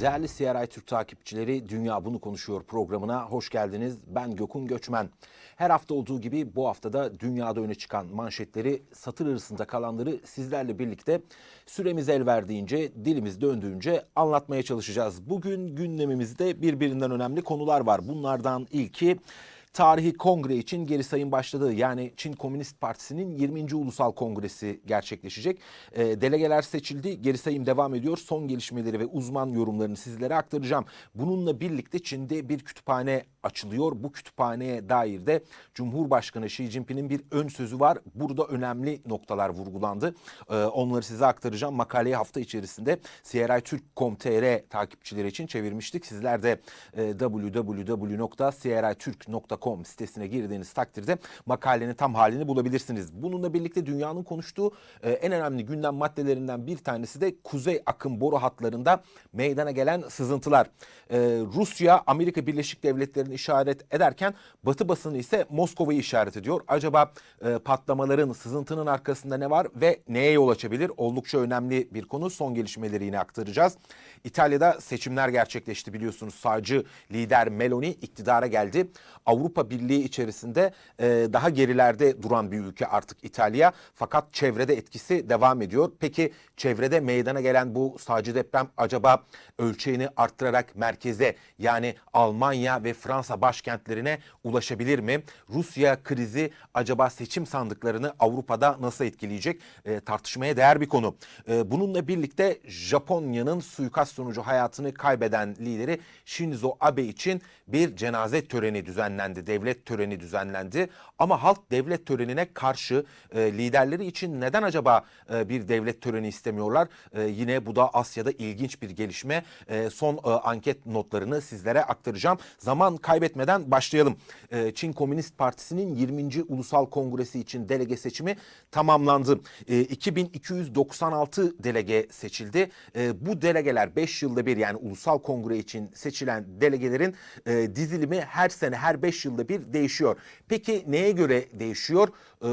Değerli CRI Türk takipçileri, Dünya Bunu Konuşuyor programına hoş geldiniz. Ben Gökün Göçmen. Her hafta olduğu gibi bu haftada dünyada öne çıkan manşetleri, satır arasında kalanları sizlerle birlikte süremiz el verdiğince, dilimiz döndüğünce anlatmaya çalışacağız. Bugün gündemimizde birbirinden önemli konular var. Bunlardan ilki tarihi kongre için geri sayım başladı. Yani Çin Komünist Partisi'nin 20. Ulusal Kongresi gerçekleşecek. E, delegeler seçildi, geri sayım devam ediyor. Son gelişmeleri ve uzman yorumlarını sizlere aktaracağım. Bununla birlikte Çin'de bir kütüphane açılıyor. Bu kütüphaneye dair de Cumhurbaşkanı Xi Jinping'in bir ön sözü var. Burada önemli noktalar vurgulandı. E, onları size aktaracağım. Makaleyi hafta içerisinde CRI Türk.com.tr takipçileri için çevirmiştik. Sizler de e, www.critürk.com sitesine girdiğiniz takdirde makalenin tam halini bulabilirsiniz. Bununla birlikte dünyanın konuştuğu e, en önemli gündem maddelerinden bir tanesi de kuzey akım boru hatlarında meydana gelen sızıntılar. E, Rusya Amerika Birleşik Devletleri'ni işaret ederken Batı basını ise Moskova'yı işaret ediyor. Acaba e, patlamaların, sızıntının arkasında ne var ve neye yol açabilir? Oldukça önemli bir konu. Son gelişmeleri yine aktaracağız. İtalya'da seçimler gerçekleşti biliyorsunuz. Sağcı lider Meloni iktidara geldi. Avrupa Birliği içerisinde e, daha gerilerde duran bir ülke artık İtalya. Fakat çevrede etkisi devam ediyor. Peki çevrede meydana gelen bu sağcı deprem acaba ölçeğini arttırarak merkeze yani Almanya ve Fransa başkentlerine ulaşabilir mi? Rusya krizi acaba seçim sandıklarını Avrupa'da nasıl etkileyecek? E, tartışmaya değer bir konu. E, bununla birlikte Japonya'nın suikast sonucu hayatını kaybeden lideri Shinzo Abe için bir cenaze töreni düzenlendi. Devlet töreni düzenlendi. Ama halk devlet törenine karşı e, liderleri için neden acaba e, bir devlet töreni istemiyorlar? E, yine bu da Asya'da ilginç bir gelişme. E, son e, anket notlarını sizlere aktaracağım. Zaman kaybetmeden başlayalım. E, Çin Komünist Partisi'nin 20. Ulusal Kongresi için delege seçimi tamamlandı. E, 2296 delege seçildi. E, bu delegeler 5 yılda bir yani Ulusal Kongre için seçilen delegelerin e, dizilimi her sene her 5 yılda bir değişiyor. Peki neye göre değişiyor? E,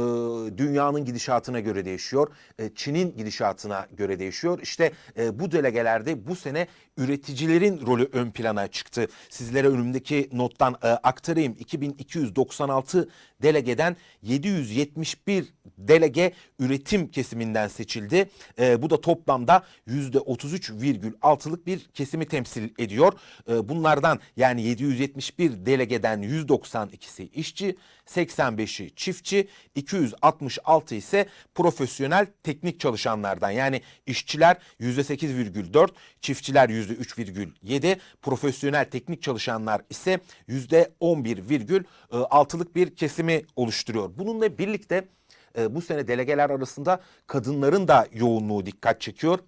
dünyanın gidişatına göre değişiyor. E, Çin'in gidişatına göre değişiyor. İşte e, bu delegelerde bu sene üreticilerin rolü ön plana çıktı. Sizlere önümdeki nottan e, aktarayım. 2296 delegeden 771 delege üretim kesiminden seçildi. E, bu da toplamda %33,6'lık bir kesimi temsil ediyor. E, bunlardan yani 771 delegeden 192'si işçi, 85'i çiftçi, 266 ise profesyonel teknik çalışanlardan. Yani işçiler %8,4, çiftçiler %3,7, profesyonel teknik çalışanlar ise %11,6'lık bir kesimi oluşturuyor. Bununla birlikte e, bu sene delegeler arasında kadınların da yoğunluğu dikkat çekiyor.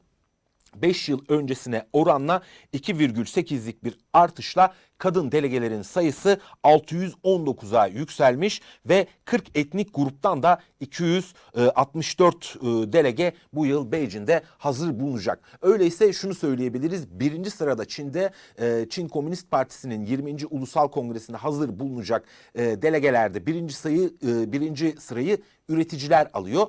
5 yıl öncesine oranla 2,8'lik bir artışla kadın delegelerin sayısı 619'a yükselmiş ve 40 etnik gruptan da 264 e, delege bu yıl Beijing'de hazır bulunacak. Öyleyse şunu söyleyebiliriz. Birinci sırada Çin'de e, Çin Komünist Partisi'nin 20. Ulusal Kongresi'nde hazır bulunacak e, delegelerde birinci sayı birinci sırayı üreticiler alıyor.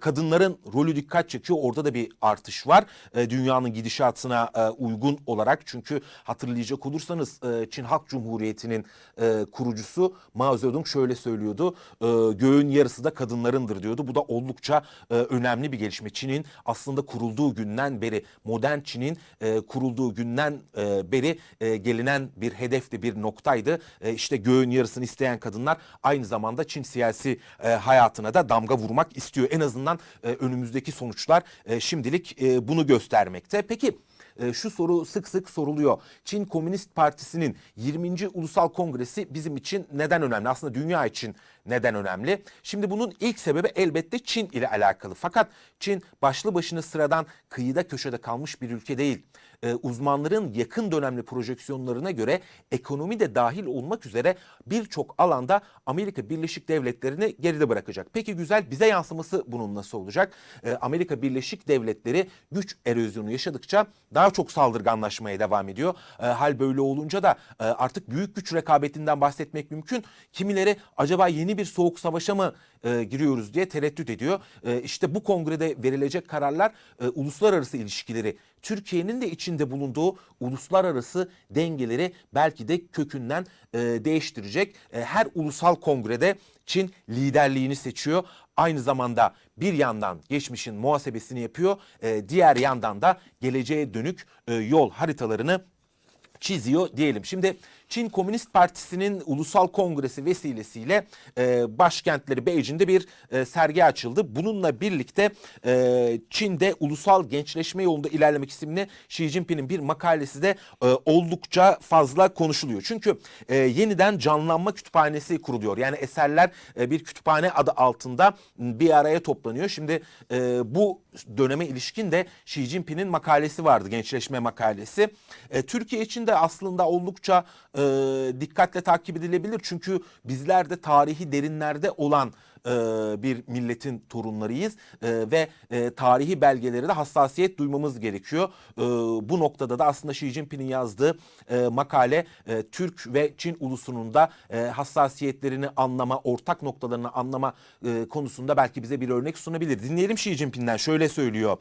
Kadınların rolü dikkat çekiyor. Orada da bir artış var. Dünyanın gidişatına uygun olarak. Çünkü hatırlayacak olursanız Çin Halk Cumhuriyeti'nin kurucusu Mao Zedong şöyle söylüyordu. Göğün yarısı da kadınlarındır diyordu. Bu da oldukça önemli bir gelişme. Çin'in aslında kurulduğu günden beri modern Çin'in kurulduğu günden beri gelinen bir hedefti, bir noktaydı. İşte göğün yarısını isteyen kadınlar aynı zamanda Çin siyasi hayatına da damga vurmak istiyor. En azından önümüzdeki sonuçlar şimdilik bunu göstermekte. Peki e, şu soru sık sık soruluyor. Çin Komünist Partisi'nin 20. Ulusal Kongresi bizim için neden önemli? Aslında dünya için neden önemli? Şimdi bunun ilk sebebi elbette Çin ile alakalı. Fakat Çin başlı başına sıradan kıyıda köşede kalmış bir ülke değil. Ee, uzmanların yakın dönemli projeksiyonlarına göre ekonomi de dahil olmak üzere birçok alanda Amerika Birleşik Devletleri'ni geride bırakacak. Peki güzel bize yansıması bunun nasıl olacak? Ee, Amerika Birleşik Devletleri güç erozyonu yaşadıkça daha çok saldırganlaşmaya devam ediyor. Ee, hal böyle olunca da e, artık büyük güç rekabetinden bahsetmek mümkün. Kimileri acaba yeni bir soğuk savaşa mı e, giriyoruz diye tereddüt ediyor. E, işte bu kongrede verilecek kararlar e, uluslararası ilişkileri, Türkiye'nin de içinde bulunduğu uluslararası dengeleri belki de kökünden e, değiştirecek. E, her ulusal kongrede Çin liderliğini seçiyor. Aynı zamanda bir yandan geçmişin muhasebesini yapıyor, e, diğer yandan da geleceğe dönük e, yol haritalarını çiziyor diyelim. Şimdi Çin Komünist Partisi'nin ulusal kongresi vesilesiyle e, başkentleri Beijing'de bir e, sergi açıldı. Bununla birlikte e, Çin'de ulusal gençleşme yolunda ilerlemek isimli Xi Jinping'in bir makalesi de e, oldukça fazla konuşuluyor. Çünkü e, yeniden canlanma kütüphanesi kuruluyor. Yani eserler e, bir kütüphane adı altında bir araya toplanıyor. Şimdi e, bu döneme ilişkin de Xi Jinping'in makalesi vardı, gençleşme makalesi. E, Türkiye için de aslında oldukça e, dikkatle takip edilebilir. Çünkü bizler de tarihi derinlerde olan e, bir milletin torunlarıyız e, ve e, tarihi belgelere de hassasiyet duymamız gerekiyor. Bu noktada da aslında Xi Jinping'in yazdığı makale Türk ve Çin ulusunun da hassasiyetlerini anlama, ortak noktalarını anlama konusunda belki bize bir örnek sunabilir. Dinleyelim Xi Jinping'den şöyle söylüyor.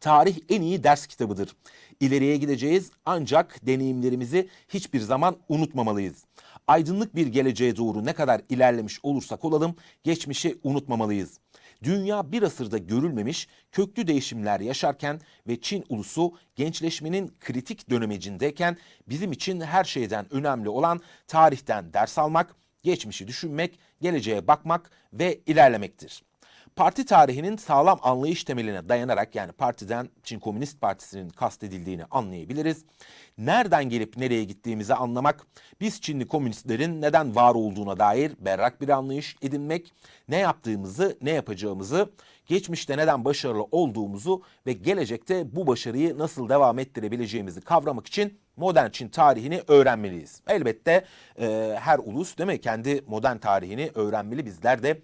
Tarih en iyi ders kitabıdır. İleriye gideceğiz ancak deneyimlerimizi hiçbir zaman unutmamalıyız. Aydınlık bir geleceğe doğru ne kadar ilerlemiş olursak olalım geçmişi unutmamalıyız. Dünya bir asırda görülmemiş köklü değişimler yaşarken ve Çin ulusu gençleşmenin kritik dönemecindeyken bizim için her şeyden önemli olan tarihten ders almak, geçmişi düşünmek, geleceğe bakmak ve ilerlemektir parti tarihinin sağlam anlayış temeline dayanarak yani partiden Çin Komünist Partisi'nin kastedildiğini anlayabiliriz. Nereden gelip nereye gittiğimizi anlamak, biz Çinli komünistlerin neden var olduğuna dair berrak bir anlayış edinmek, ne yaptığımızı, ne yapacağımızı, geçmişte neden başarılı olduğumuzu ve gelecekte bu başarıyı nasıl devam ettirebileceğimizi kavramak için modern Çin tarihini öğrenmeliyiz. Elbette e, her ulus değil mi kendi modern tarihini öğrenmeli. Bizler de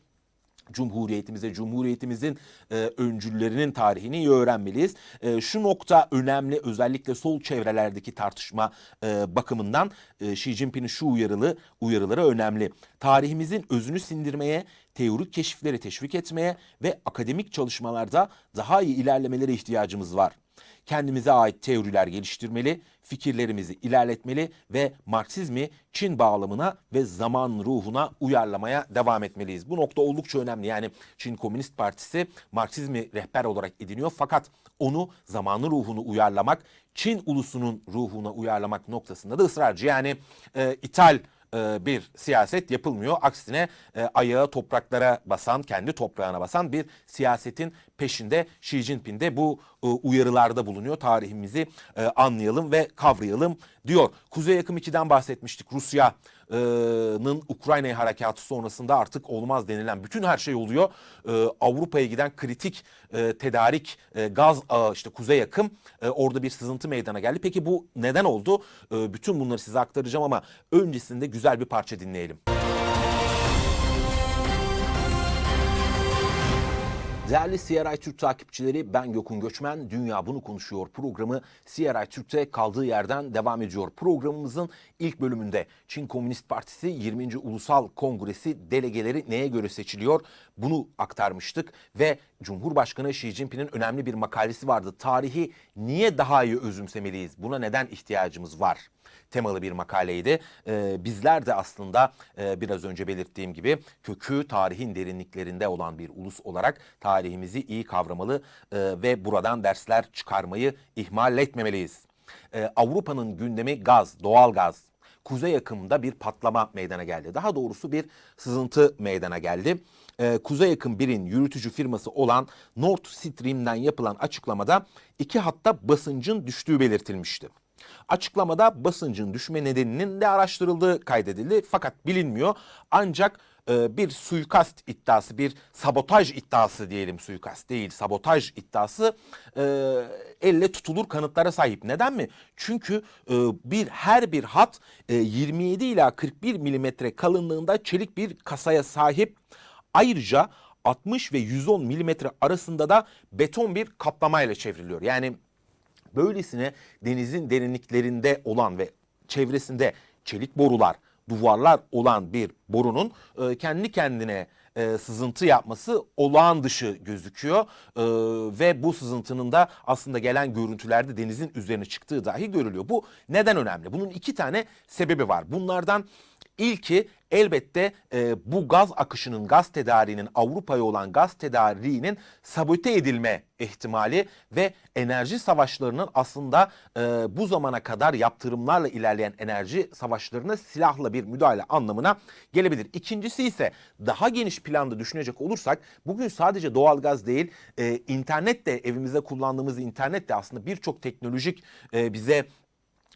Cumhuriyetimize, Cumhuriyetimizin e, öncüllerinin tarihini iyi öğrenmeliyiz. E, şu nokta önemli özellikle sol çevrelerdeki tartışma e, bakımından e, Xi Jinping'in şu uyarılı uyarıları önemli. Tarihimizin özünü sindirmeye, teorik keşifleri teşvik etmeye ve akademik çalışmalarda daha iyi ilerlemelere ihtiyacımız var kendimize ait teoriler geliştirmeli, fikirlerimizi ilerletmeli ve Marksizmi Çin bağlamına ve zaman ruhuna uyarlamaya devam etmeliyiz. Bu nokta oldukça önemli. Yani Çin Komünist Partisi Marksizmi rehber olarak ediniyor fakat onu zamanı ruhunu uyarlamak, Çin ulusunun ruhuna uyarlamak noktasında da ısrarcı. Yani e, ithal e, bir siyaset yapılmıyor. Aksine e, ayağı topraklara basan, kendi toprağına basan bir siyasetin peşinde Xi Jinping de bu uyarılarda bulunuyor. Tarihimizi anlayalım ve kavrayalım diyor. Kuzey Yakım 2'den bahsetmiştik. Rusya'nın Ukrayna harekatı sonrasında artık olmaz denilen bütün her şey oluyor. Avrupa'ya giden kritik tedarik gaz işte Kuzey Yakım orada bir sızıntı meydana geldi. Peki bu neden oldu? Bütün bunları size aktaracağım ama öncesinde güzel bir parça dinleyelim. Değerli CRI Türk takipçileri ben Gökün Göçmen. Dünya Bunu Konuşuyor programı CRI Türk'te kaldığı yerden devam ediyor. Programımızın ilk bölümünde Çin Komünist Partisi 20. Ulusal Kongresi delegeleri neye göre seçiliyor? Bunu aktarmıştık ve Cumhurbaşkanı Xi Jinping'in önemli bir makalesi vardı. Tarihi niye daha iyi özümsemeliyiz? Buna neden ihtiyacımız var? Temalı bir makaleydi. Ee, bizler de aslında e, biraz önce belirttiğim gibi kökü tarihin derinliklerinde olan bir ulus olarak tarihimizi iyi kavramalı e, ve buradan dersler çıkarmayı ihmal etmemeliyiz. E, Avrupa'nın gündemi gaz, doğal gaz. Kuzey yakımında bir patlama meydana geldi. Daha doğrusu bir sızıntı meydana geldi. Ee, Kuzey Yakın birin yürütücü firması olan Nord Stream'den yapılan açıklamada iki hatta basıncın düştüğü belirtilmişti. Açıklamada basıncın düşme nedeninin de araştırıldığı kaydedildi fakat bilinmiyor. Ancak e, bir suikast iddiası, bir sabotaj iddiası diyelim suikast değil, sabotaj iddiası e, elle tutulur kanıtlara sahip. Neden mi? Çünkü e, bir her bir hat e, 27 ila 41 milimetre kalınlığında çelik bir kasaya sahip. Ayrıca 60 ve 110 milimetre arasında da beton bir kaplamayla çevriliyor. Yani Böylesine denizin derinliklerinde olan ve çevresinde çelik borular, duvarlar olan bir borunun e, kendi kendine e, sızıntı yapması olağan dışı gözüküyor E, ve bu sızıntının da aslında gelen görüntülerde denizin üzerine çıktığı dahi görülüyor. Bu neden önemli? Bunun iki tane sebebi var. Bunlardan İlki elbette e, bu gaz akışının, gaz tedariğinin, Avrupa'ya olan gaz tedariğinin sabote edilme ihtimali ve enerji savaşlarının aslında e, bu zamana kadar yaptırımlarla ilerleyen enerji savaşlarına silahla bir müdahale anlamına gelebilir. İkincisi ise daha geniş planda düşünecek olursak bugün sadece doğalgaz değil, e, internet de evimizde kullandığımız internet de aslında birçok teknolojik e, bize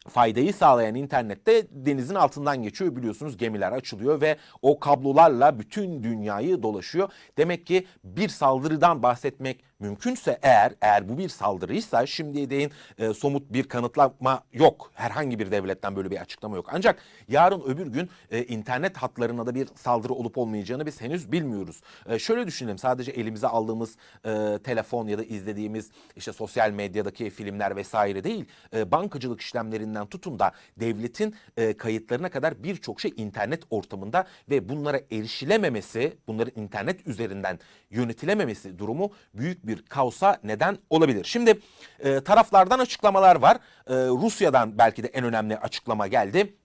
faydayı sağlayan internette denizin altından geçiyor biliyorsunuz gemiler açılıyor ve o kablolarla bütün dünyayı dolaşıyor. Demek ki bir saldırıdan bahsetmek mümkünse eğer eğer bu bir saldırıysa şimdiye değin e, somut bir kanıtlama yok. Herhangi bir devletten böyle bir açıklama yok. Ancak yarın öbür gün e, internet hatlarına da bir saldırı olup olmayacağını biz henüz bilmiyoruz. E, şöyle düşünelim sadece elimize aldığımız e, telefon ya da izlediğimiz işte sosyal medyadaki filmler vesaire değil. E, bankacılık işlemlerinden tutun da devletin e, kayıtlarına kadar birçok şey internet ortamında ve bunlara erişilememesi, bunların internet üzerinden yönetilememesi durumu büyük bir kaosa neden olabilir. Şimdi e, taraflardan açıklamalar var. E, Rusya'dan belki de en önemli açıklama geldi.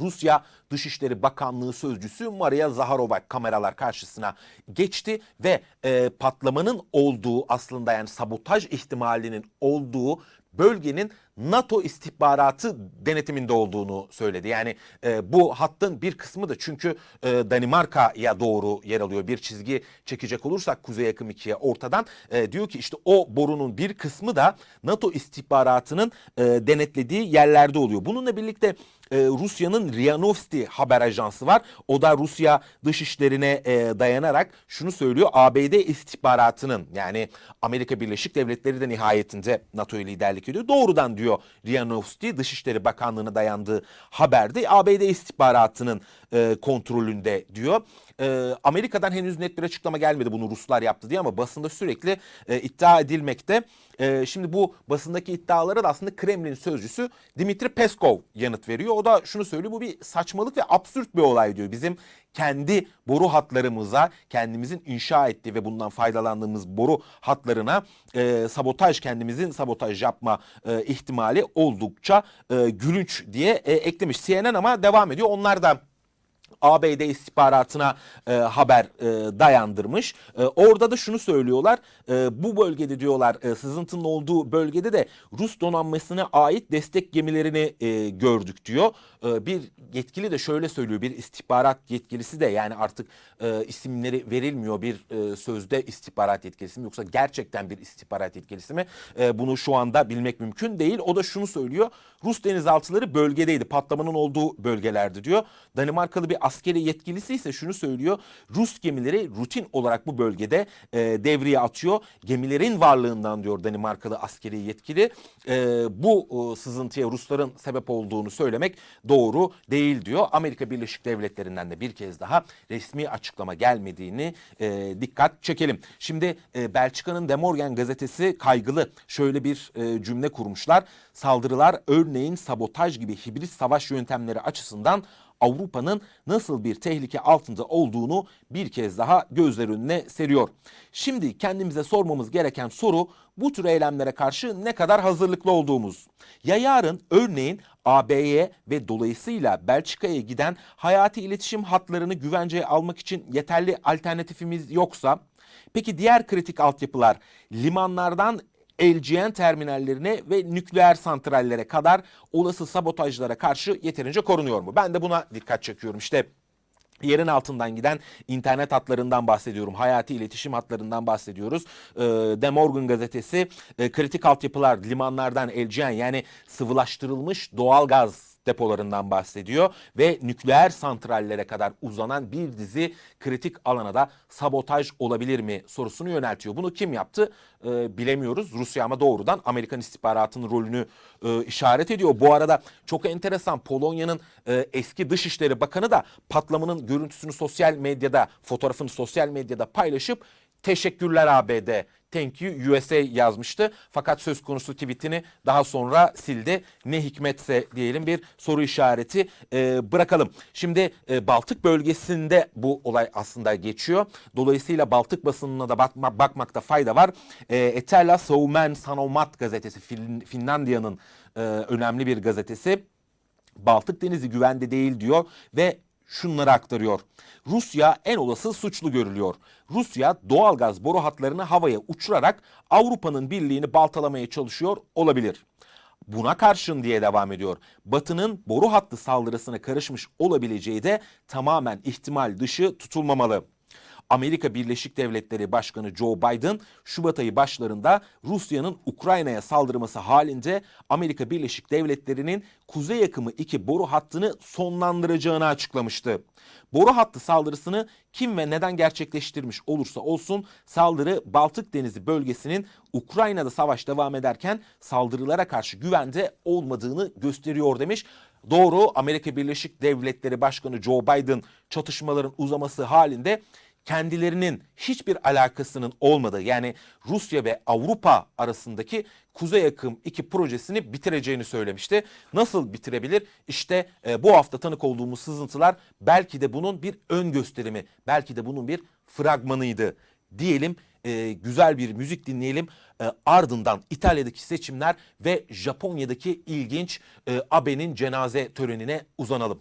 Rusya Dışişleri Bakanlığı sözcüsü Maria Zaharova kameralar karşısına geçti ve e, patlamanın olduğu aslında yani sabotaj ihtimalinin olduğu bölgenin NATO istihbaratı denetiminde olduğunu söyledi. Yani e, bu hattın bir kısmı da çünkü e, Danimarka'ya doğru yer alıyor. Bir çizgi çekecek olursak Kuzey Akım 2'ye ortadan e, diyor ki işte o borunun bir kısmı da NATO istihbaratının e, denetlediği yerlerde oluyor. Bununla birlikte e, Rusya'nın RIA Novosti haber ajansı var. O da Rusya dışişlerine e, dayanarak şunu söylüyor. ABD istihbaratının yani Amerika Birleşik Devletleri de nihayetinde NATO'yu liderlik ediyor. Doğrudan diyor RIA Novosti Dışişleri Bakanlığı'na dayandığı haberde ABD istihbaratının e, kontrolünde diyor. E, Amerika'dan henüz net bir açıklama gelmedi bunu Ruslar yaptı diye ama basında sürekli e, iddia edilmekte. E, şimdi bu basındaki iddialara da aslında Kremlin sözcüsü Dimitri Peskov yanıt veriyor. O da şunu söylüyor bu bir saçmalık ve absürt bir olay diyor. Bizim kendi boru hatlarımıza kendimizin inşa ettiği ve bundan faydalandığımız boru hatlarına e, sabotaj kendimizin sabotaj yapma e, ihtimali oldukça e, gülünç diye e, eklemiş. CNN ama devam ediyor. Onlar da ABD istihbaratına e, haber e, dayandırmış. E, orada da şunu söylüyorlar. E, bu bölgede diyorlar e, sızıntının olduğu bölgede de Rus donanmasına ait destek gemilerini e, gördük diyor. E, bir yetkili de şöyle söylüyor. Bir istihbarat yetkilisi de yani artık e, isimleri verilmiyor bir e, sözde istihbarat yetkilisi mi yoksa gerçekten bir istihbarat yetkilisi mi? E, bunu şu anda bilmek mümkün değil. O da şunu söylüyor. Rus denizaltıları bölgedeydi. Patlamanın olduğu bölgelerde diyor. Danimarkalı bir askeri yetkilisi ise şunu söylüyor. Rus gemileri rutin olarak bu bölgede e, devreye atıyor. Gemilerin varlığından diyor Danimarkalı askeri yetkili e, bu e, sızıntıya Rusların sebep olduğunu söylemek doğru değil diyor. Amerika Birleşik Devletleri'nden de bir kez daha resmi açıklama gelmediğini e, dikkat çekelim. Şimdi e, Belçika'nın De Morgen gazetesi kaygılı şöyle bir e, cümle kurmuşlar. Saldırılar örneğin sabotaj gibi hibrit savaş yöntemleri açısından Avrupa'nın nasıl bir tehlike altında olduğunu bir kez daha gözler önüne seriyor. Şimdi kendimize sormamız gereken soru bu tür eylemlere karşı ne kadar hazırlıklı olduğumuz. Ya yarın örneğin AB'ye ve dolayısıyla Belçika'ya giden hayati iletişim hatlarını güvenceye almak için yeterli alternatifimiz yoksa Peki diğer kritik altyapılar limanlardan LGN terminallerine ve nükleer santrallere kadar olası sabotajlara karşı yeterince korunuyor mu? Ben de buna dikkat çekiyorum. İşte Yerin altından giden internet hatlarından bahsediyorum. Hayati iletişim hatlarından bahsediyoruz. De Morgan gazetesi e, kritik altyapılar limanlardan LGN yani sıvılaştırılmış doğal gaz depolarından bahsediyor ve nükleer santrallere kadar uzanan bir dizi kritik alana da sabotaj olabilir mi sorusunu yöneltiyor. Bunu kim yaptı ee, bilemiyoruz. Rusya ama doğrudan Amerikan istihbaratının rolünü e, işaret ediyor. Bu arada çok enteresan Polonya'nın e, eski Dışişleri Bakanı da patlamanın görüntüsünü sosyal medyada, fotoğrafını sosyal medyada paylaşıp teşekkürler ABD Thank you USA yazmıştı. Fakat söz konusu tweetini daha sonra sildi. Ne hikmetse diyelim bir soru işareti e, bırakalım. Şimdi e, Baltık bölgesinde bu olay aslında geçiyor. Dolayısıyla Baltık basınına da bakma, bakmakta fayda var. E, Etelä Suomen Sanomat gazetesi Fin, Finlandiya'nın e, önemli bir gazetesi. Baltık Denizi güvende değil diyor ve şunları aktarıyor. Rusya en olası suçlu görülüyor. Rusya doğalgaz boru hatlarını havaya uçurarak Avrupa'nın birliğini baltalamaya çalışıyor olabilir. Buna karşın diye devam ediyor. Batı'nın boru hattı saldırısına karışmış olabileceği de tamamen ihtimal dışı tutulmamalı. Amerika Birleşik Devletleri Başkanı Joe Biden Şubat ayı başlarında Rusya'nın Ukrayna'ya saldırması halinde Amerika Birleşik Devletleri'nin kuzey yakımı iki boru hattını sonlandıracağını açıklamıştı. Boru hattı saldırısını kim ve neden gerçekleştirmiş olursa olsun saldırı Baltık Denizi bölgesinin Ukrayna'da savaş devam ederken saldırılara karşı güvende olmadığını gösteriyor demiş. Doğru Amerika Birleşik Devletleri Başkanı Joe Biden çatışmaların uzaması halinde kendilerinin hiçbir alakasının olmadığı yani Rusya ve Avrupa arasındaki Kuzey Akım 2 projesini bitireceğini söylemişti. Nasıl bitirebilir? İşte e, bu hafta tanık olduğumuz sızıntılar belki de bunun bir ön gösterimi, belki de bunun bir fragmanıydı diyelim. E, güzel bir müzik dinleyelim. E, ardından İtalya'daki seçimler ve Japonya'daki ilginç e, Abe'nin cenaze törenine uzanalım.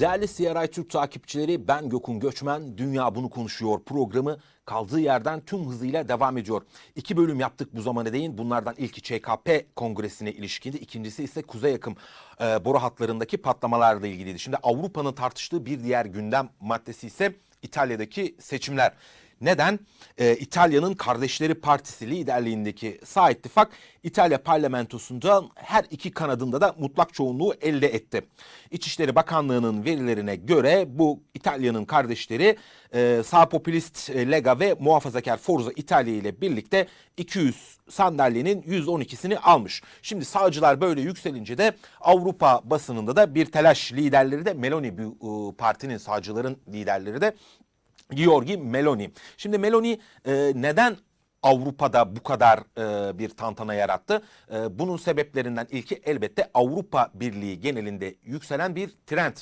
Değerli CRI Türk takipçileri ben Gökün Göçmen. Dünya Bunu Konuşuyor programı kaldığı yerden tüm hızıyla devam ediyor. İki bölüm yaptık bu zamana değin. Bunlardan ilki ÇKP kongresine ilişkindi. İkincisi ise Kuzey Akım e, boru hatlarındaki patlamalarla ilgiliydi. Şimdi Avrupa'nın tartıştığı bir diğer gündem maddesi ise İtalya'daki seçimler. Neden? Ee, İtalya'nın Kardeşleri Partisi liderliğindeki sağ ittifak İtalya parlamentosunda her iki kanadında da mutlak çoğunluğu elde etti. İçişleri Bakanlığı'nın verilerine göre bu İtalya'nın kardeşleri e, sağ popülist e, Lega ve muhafazakar Forza İtalya ile birlikte 200 sandalyenin 112'sini almış. Şimdi sağcılar böyle yükselince de Avrupa basınında da bir telaş liderleri de Meloni bu partinin sağcıların liderleri de Giorgi Meloni. Şimdi Meloni e, neden Avrupa'da bu kadar e, bir tantana yarattı? E, bunun sebeplerinden ilki elbette Avrupa Birliği genelinde yükselen bir trend.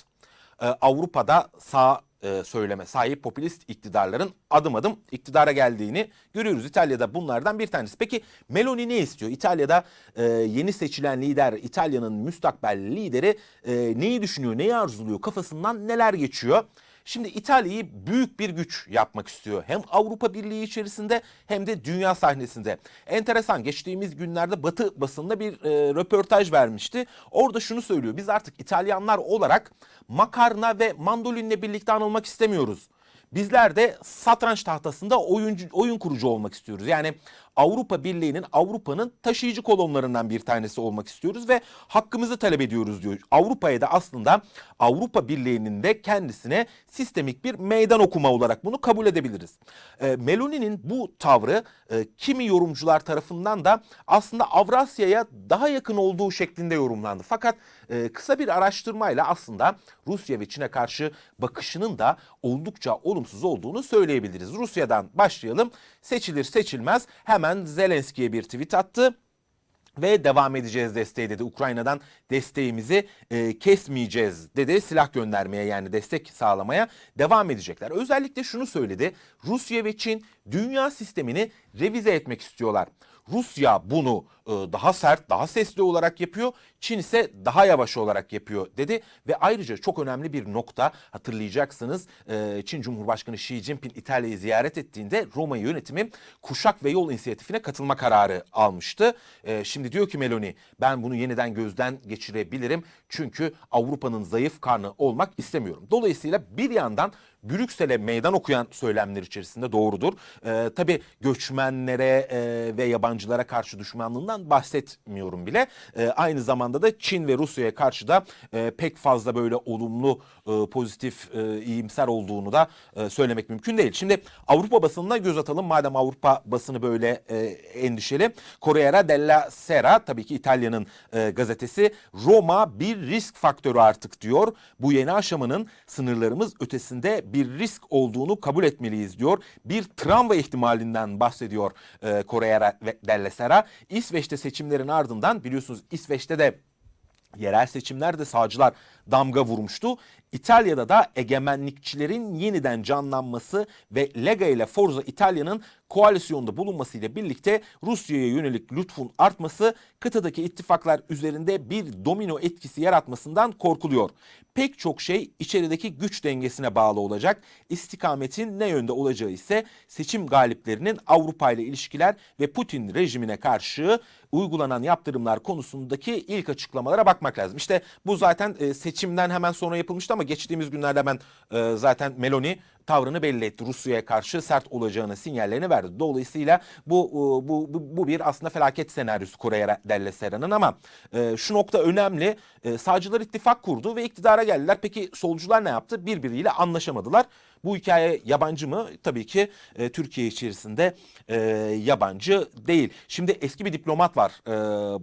E, Avrupa'da sağ e, söyleme sahip popülist iktidarların adım adım iktidara geldiğini görüyoruz. İtalya'da bunlardan bir tanesi. Peki Meloni ne istiyor? İtalya'da e, yeni seçilen lider, İtalya'nın müstakbel lideri e, neyi düşünüyor, neyi arzuluyor, kafasından neler geçiyor? Şimdi İtalya'yı büyük bir güç yapmak istiyor. Hem Avrupa Birliği içerisinde hem de dünya sahnesinde. Enteresan geçtiğimiz günlerde Batı basında bir e, röportaj vermişti. Orada şunu söylüyor. Biz artık İtalyanlar olarak makarna ve mandolinle birlikte anılmak istemiyoruz. Bizler de satranç tahtasında oyuncu, oyun kurucu olmak istiyoruz. Yani Avrupa Birliği'nin Avrupa'nın taşıyıcı kolonlarından bir tanesi olmak istiyoruz ve hakkımızı talep ediyoruz diyor. Avrupa'ya da aslında Avrupa Birliği'nin de kendisine sistemik bir meydan okuma olarak bunu kabul edebiliriz. E, Meloni'nin bu tavrı e, kimi yorumcular tarafından da aslında Avrasya'ya daha yakın olduğu şeklinde yorumlandı. Fakat e, kısa bir araştırmayla aslında Rusya ve Çin'e karşı bakışının da oldukça olumsuz olduğunu söyleyebiliriz. Rusya'dan başlayalım. Seçilir seçilmez hemen Zelenski'ye bir tweet attı ve devam edeceğiz desteği dedi. Ukrayna'dan desteğimizi e, kesmeyeceğiz dedi. Silah göndermeye yani destek sağlamaya devam edecekler. Özellikle şunu söyledi. Rusya ve Çin dünya sistemini revize etmek istiyorlar. Rusya bunu daha sert, daha sesli olarak yapıyor. Çin ise daha yavaş olarak yapıyor dedi ve ayrıca çok önemli bir nokta hatırlayacaksınız. E, Çin Cumhurbaşkanı Xi Jinping İtalya'yı ziyaret ettiğinde Roma yönetimi kuşak ve yol inisiyatifine katılma kararı almıştı. E, şimdi diyor ki Meloni ben bunu yeniden gözden geçirebilirim. Çünkü Avrupa'nın zayıf karnı olmak istemiyorum. Dolayısıyla bir yandan Brüksel'e meydan okuyan söylemler içerisinde doğrudur. Tabii göçmenlere e, ve yabancılara karşı düşmanlığından olmasından bahsetmiyorum bile. E, aynı zamanda da Çin ve Rusya'ya karşı da e, pek fazla böyle olumlu, e, pozitif, e, iyimser olduğunu da e, söylemek mümkün değil. Şimdi Avrupa basınına göz atalım. Madem Avrupa basını böyle e, endişeli. Corriere della Sera tabii ki İtalya'nın e, gazetesi Roma bir risk faktörü artık diyor. Bu yeni aşamanın sınırlarımız ötesinde bir risk olduğunu kabul etmeliyiz diyor. Bir travma ihtimalinden bahsediyor e, Corriere della Sera. İsveç'te seçimlerin ardından biliyorsunuz İsveç'te de yerel seçimlerde sağcılar damga vurmuştu. İtalya'da da egemenlikçilerin yeniden canlanması ve Lega ile Forza İtalya'nın koalisyonda bulunmasıyla birlikte Rusya'ya yönelik lütfun artması kıtadaki ittifaklar üzerinde bir domino etkisi yaratmasından korkuluyor. Pek çok şey içerideki güç dengesine bağlı olacak. İstikametin ne yönde olacağı ise seçim galiplerinin Avrupa ile ilişkiler ve Putin rejimine karşı uygulanan yaptırımlar konusundaki ilk açıklamalara bakmak lazım. İşte bu zaten e, seçimden hemen sonra yapılmıştı ama geçtiğimiz günlerde ben e, zaten Meloni tavrını belli etti. Rusya'ya karşı sert olacağını sinyallerini verdi. Dolayısıyla bu e, bu bu, bu bir aslında felaket senaryosu Corriere della Sera'nın ama e, şu nokta önemli. E, sağcılar ittifak kurdu ve iktidara geldiler. Peki solcular ne yaptı? Birbiriyle anlaşamadılar. Bu hikaye yabancı mı? Tabii ki e, Türkiye içerisinde e, yabancı değil. Şimdi eski bir diplomat var e,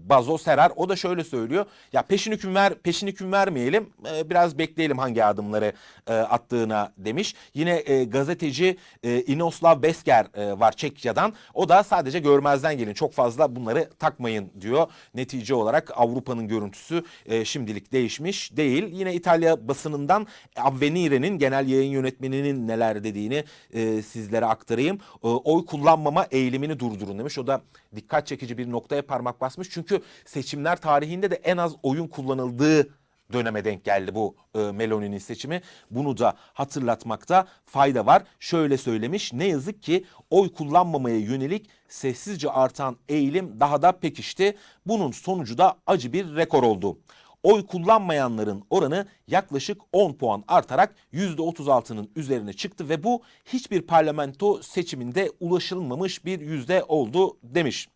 Bazo Serar. O da şöyle söylüyor. Ya peşin hüküm ver, peşin hüküm vermeyelim. E, biraz bekleyelim hangi adımları e, attığına demiş. Yine e, gazeteci e, Inoslav Besker e, var Çekya'dan. O da sadece görmezden gelin. Çok fazla bunları takmayın diyor. Netice olarak Avrupa'nın görüntüsü e, şimdilik değişmiş değil. Yine İtalya basınından Avvenire'nin genel yayın yönetmeninin neler dediğini e, sizlere aktarayım. E, oy kullanmama eğilimini durdurun demiş. O da dikkat çekici bir noktaya parmak basmış. Çünkü seçimler tarihinde de en az oyun kullanıldığı döneme denk geldi bu e, Meloni'nin seçimi. Bunu da hatırlatmakta fayda var. Şöyle söylemiş ne yazık ki oy kullanmamaya yönelik sessizce artan eğilim daha da pekişti. Bunun sonucu da acı bir rekor oldu. Oy kullanmayanların oranı yaklaşık 10 puan artarak %36'nın üzerine çıktı ve bu hiçbir parlamento seçiminde ulaşılmamış bir yüzde oldu demiş.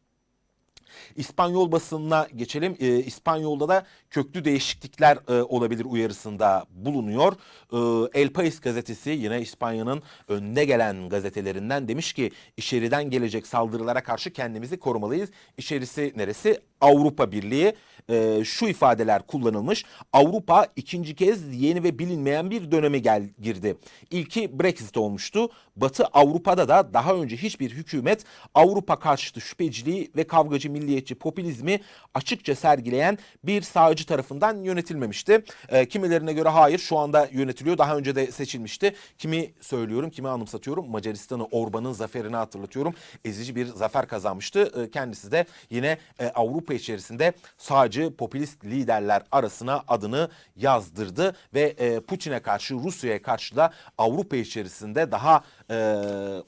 İspanyol basınına geçelim. Ee, İspanyol'da da köklü değişiklikler e, olabilir uyarısında bulunuyor. Ee, El País gazetesi yine İspanya'nın önde gelen gazetelerinden demiş ki içeriden gelecek saldırılara karşı kendimizi korumalıyız. İçerisi neresi? Avrupa Birliği e, şu ifadeler kullanılmış. Avrupa ikinci kez yeni ve bilinmeyen bir döneme gel girdi. İlki Brexit olmuştu. Batı Avrupa'da da daha önce hiçbir hükümet Avrupa karşıtı şüpheciliği ve kavgacı milliyetçi popülizmi açıkça sergileyen bir sağcı tarafından yönetilmemişti. E, kimilerine göre hayır şu anda yönetiliyor. Daha önce de seçilmişti. Kimi söylüyorum, kimi anımsatıyorum. Macaristan'ı Orban'ın zaferini hatırlatıyorum. Ezici bir zafer kazanmıştı. E, kendisi de yine e, Avrupa içerisinde sağcı popülist liderler arasına adını yazdırdı ve e, Putin'e karşı Rusya'ya karşı da Avrupa içerisinde daha e,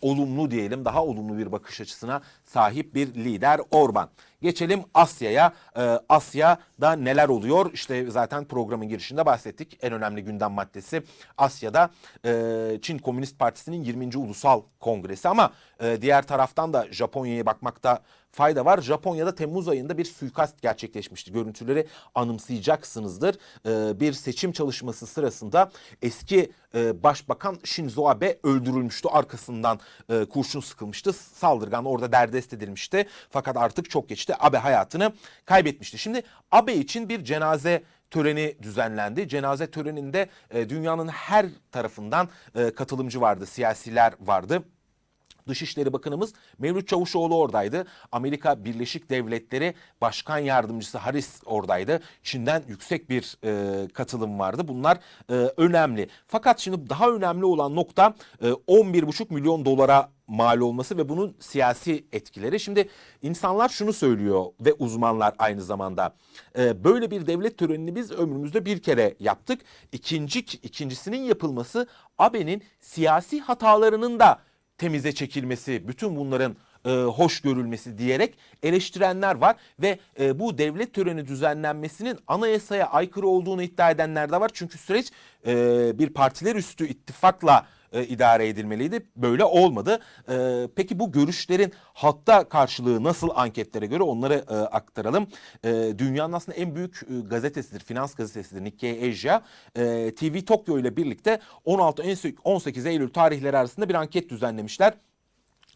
olumlu diyelim daha olumlu bir bakış açısına sahip bir lider Orban. Geçelim Asya'ya. Ee, Asya'da neler oluyor? İşte zaten programın girişinde bahsettik. En önemli gündem maddesi Asya'da e, Çin Komünist Partisi'nin 20. Ulusal Kongresi ama e, diğer taraftan da Japonya'ya bakmakta fayda var. Japonya'da Temmuz ayında bir suikast gerçekleşmişti. Görüntüleri anımsayacaksınızdır. E, bir seçim çalışması sırasında eski e, Başbakan Shinzo Abe öldürülmüştü. Arkasından e, kurşun sıkılmıştı. Saldırgan orada derdest edilmişti. Fakat artık çok geçti. Abe hayatını kaybetmişti. Şimdi Abe için bir cenaze töreni düzenlendi. Cenaze töreninde e, dünyanın her tarafından e, katılımcı vardı, siyasiler vardı. Dışişleri Bakanımız Mevlüt Çavuşoğlu oradaydı. Amerika Birleşik Devletleri Başkan Yardımcısı Harris oradaydı. Çin'den yüksek bir e, katılım vardı. Bunlar e, önemli. Fakat şimdi daha önemli olan nokta e, 11,5 milyon dolara mal olması ve bunun siyasi etkileri. Şimdi insanlar şunu söylüyor ve uzmanlar aynı zamanda e, böyle bir devlet törenini biz ömrümüzde bir kere yaptık. İkinci ikincisinin yapılması AB'nin siyasi hatalarının da temize çekilmesi, bütün bunların e, hoş görülmesi diyerek eleştirenler var ve e, bu devlet töreni düzenlenmesinin anayasaya aykırı olduğunu iddia edenler de var. Çünkü süreç e, bir partiler üstü ittifakla e, idare edilmeliydi. Böyle olmadı. E, peki bu görüşlerin halkta karşılığı nasıl anketlere göre onları e, aktaralım. E, dünyanın aslında en büyük e, gazetesidir, finans gazetesidir Nikkei Asia. E, TV Tokyo ile birlikte 16-18 Eylül tarihleri arasında bir anket düzenlemişler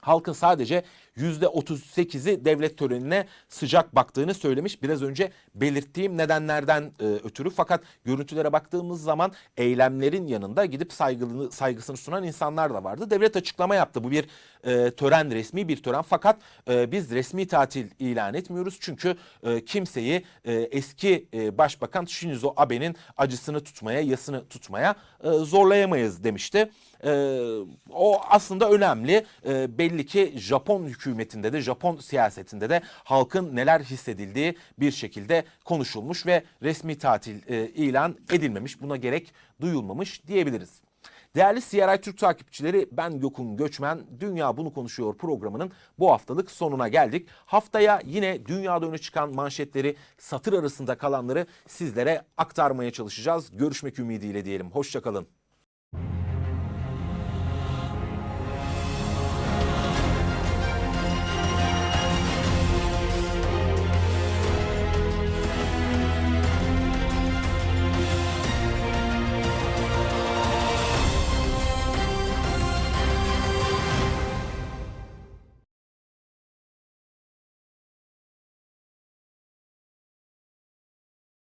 halkın sadece %38'i devlet törenine sıcak baktığını söylemiş. Biraz önce belirttiğim nedenlerden e, ötürü fakat görüntülere baktığımız zaman eylemlerin yanında gidip saygını, saygısını sunan insanlar da vardı. Devlet açıklama yaptı. Bu bir e, tören, resmi bir tören fakat e, biz resmi tatil ilan etmiyoruz. Çünkü e, kimseyi e, eski e, Başbakan Shinzo Abe'nin acısını tutmaya, yasını tutmaya e, zorlayamayız demişti. E, o aslında önemli. E, belli ki Japon hükümetinde de Japon siyasetinde de halkın neler hissedildiği bir şekilde konuşulmuş ve resmi tatil e, ilan edilmemiş. Buna gerek duyulmamış diyebiliriz. Değerli CRI Türk takipçileri ben Gökün Göçmen. Dünya Bunu Konuşuyor programının bu haftalık sonuna geldik. Haftaya yine dünyada öne çıkan manşetleri, satır arasında kalanları sizlere aktarmaya çalışacağız. Görüşmek ümidiyle diyelim. Hoşçakalın.